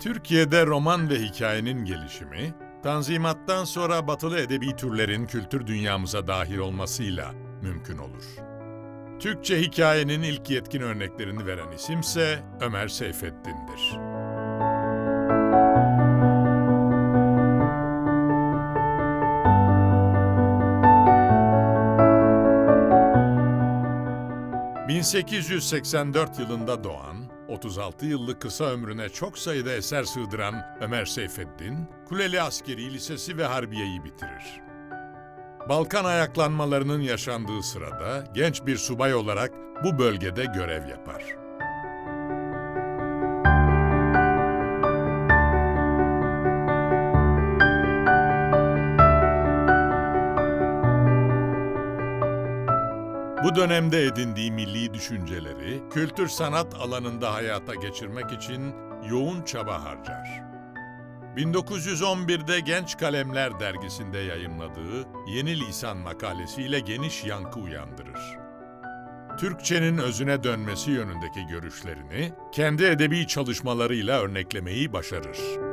Türkiye'de roman ve hikayenin gelişimi, Tanzimat'tan sonra batılı edebi türlerin kültür dünyamıza dahil olmasıyla mümkün olur. Türkçe hikayenin ilk yetkin örneklerini veren isimse Ömer Seyfettin'dir. ...1884 yılında doğan, 36 yıllık kısa ömrüne çok sayıda eser sığdıran Ömer Seyfettin, Kuleli Askeri Lisesi ve Harbiye'yi bitirir. Balkan ayaklanmalarının yaşandığı sırada genç bir subay olarak bu bölgede görev yapar. Bu dönemde edindiği milli düşünceleri kültür sanat alanında hayata geçirmek için yoğun çaba harcar. 1911'de Genç Kalemler dergisinde yayımladığı Yeni Lisan makalesiyle geniş yankı uyandırır. Türkçenin özüne dönmesi yönündeki görüşlerini kendi edebi çalışmalarıyla örneklemeyi başarır.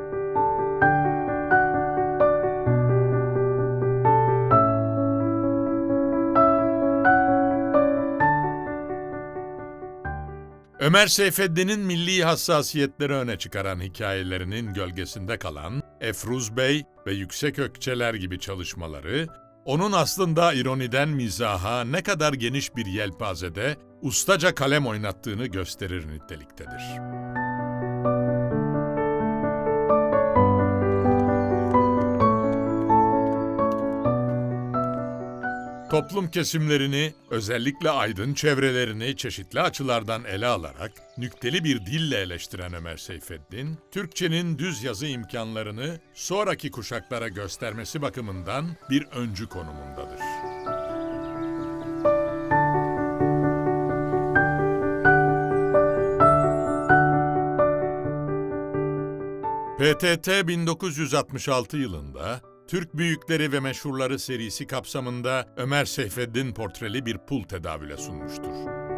Ömer Seyfettin'in milli hassasiyetleri öne çıkaran hikayelerinin gölgesinde kalan Efruz Bey ve Yüksek Ökçeler gibi çalışmaları, onun aslında ironiden mizaha ne kadar geniş bir yelpazede ustaca kalem oynattığını gösterir niteliktedir. Toplum kesimlerini, özellikle aydın çevrelerini çeşitli açılardan ele alarak nükteli bir dille eleştiren Ömer Seyfettin, Türkçenin düz yazı imkanlarını sonraki kuşaklara göstermesi bakımından bir öncü konumundadır. PTT 1966 yılında Türk Büyükleri ve Meşhurları serisi kapsamında Ömer Seyfeddin portreli bir pul tedavüle sunmuştur.